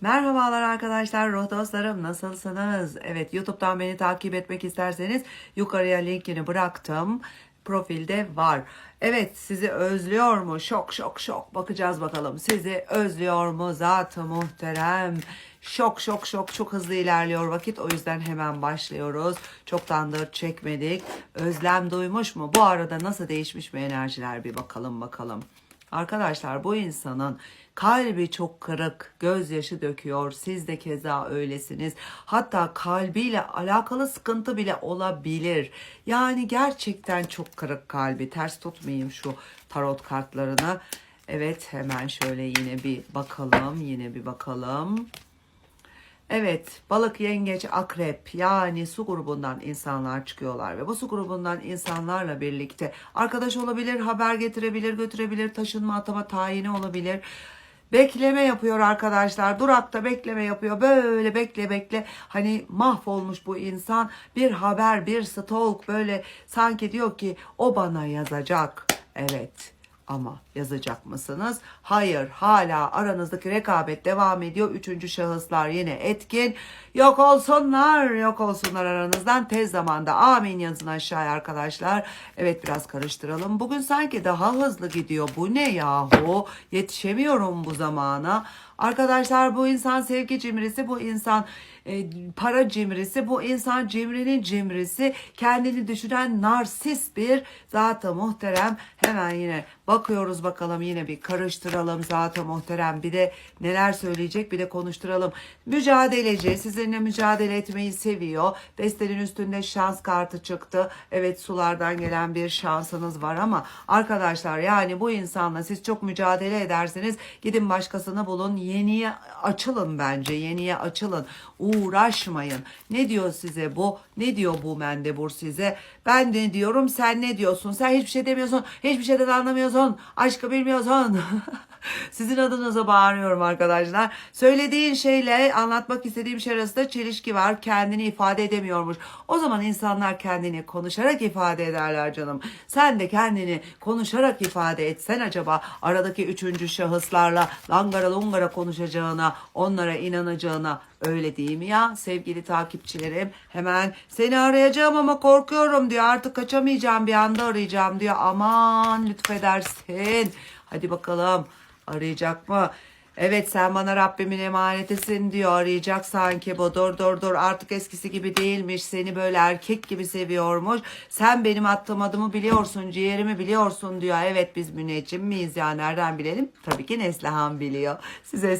Merhabalar arkadaşlar, ruh dostlarım nasılsınız? Evet, YouTube'dan beni takip etmek isterseniz yukarıya linkini bıraktım. Profilde var. Evet, sizi özlüyor mu? Şok şok şok. Bakacağız bakalım. Sizi özlüyor mu? Zat-ı muhterem. Şok şok şok çok hızlı ilerliyor vakit. O yüzden hemen başlıyoruz. Çoktandır çekmedik. Özlem duymuş mu? Bu arada nasıl değişmiş mi enerjiler bir bakalım bakalım. Arkadaşlar bu insanın kalbi çok kırık, gözyaşı döküyor. Siz de keza öylesiniz. Hatta kalbiyle alakalı sıkıntı bile olabilir. Yani gerçekten çok kırık kalbi. Ters tutmayayım şu tarot kartlarını. Evet hemen şöyle yine bir bakalım. Yine bir bakalım. Evet, balık, yengeç, akrep yani su grubundan insanlar çıkıyorlar ve bu su grubundan insanlarla birlikte arkadaş olabilir, haber getirebilir, götürebilir, taşınma, atama, tayini olabilir. Bekleme yapıyor arkadaşlar. Durakta bekleme yapıyor. Böyle bekle bekle. Hani mahvolmuş bu insan. Bir haber, bir stalk böyle sanki diyor ki o bana yazacak. Evet. Ama yazacak mısınız? Hayır. Hala aranızdaki rekabet devam ediyor. Üçüncü şahıslar yine etkin. Yok olsunlar. Yok olsunlar aranızdan. Tez zamanda. Amin yazın aşağıya arkadaşlar. Evet biraz karıştıralım. Bugün sanki daha hızlı gidiyor. Bu ne yahu? Yetişemiyorum bu zamana. Arkadaşlar bu insan sevgi cimrisi. Bu insan e, para cimrisi. Bu insan cimrinin cimrisi. Kendini düşünen narsist bir zat-ı muhterem. Hemen yine bakıyoruz bakalım yine bir karıştıralım zat-ı muhterem. Bir de neler söyleyecek bir de konuşturalım. Mücadeleci sizinle mücadele etmeyi seviyor. Destenin üstünde şans kartı çıktı. Evet sulardan gelen bir şansınız var ama arkadaşlar yani bu insanla siz çok mücadele ederseniz gidin başkasını bulun. Yeniye açılın bence. Yeniye açılın. Uğraşmayın. Ne diyor size bu? Ne diyor bu mendebur size? Ben ne diyorum sen ne diyorsun? Sen hiçbir şey demiyorsun. Hiçbir şeyden anlamıyorsun. Aşkı bilmiyorsun. Sizin adınıza bağırıyorum arkadaşlar. Söylediğin şeyle anlatmak istediğim şey arasında çelişki var. Kendini ifade edemiyormuş. O zaman insanlar kendini konuşarak ifade ederler canım. Sen de kendini konuşarak ifade etsen acaba aradaki üçüncü şahıslarla langara lungara konuşacağına, onlara inanacağına öyle değil mi ya sevgili takipçilerim? Hemen seni arayacağım ama korkuyorum diyor. Artık kaçamayacağım bir anda arayacağım diyor. Aman lütfedersin. Hadi bakalım arayacak mı? Evet sen bana Rabbimin emanetisin diyor. Arayacak sanki bu. Dur dur dur. Artık eskisi gibi değilmiş. Seni böyle erkek gibi seviyormuş. Sen benim attığım adımı biliyorsun ciğerimi biliyorsun diyor. Evet biz müneccim miyiz ya? Nereden bilelim? Tabii ki Neslihan biliyor. Size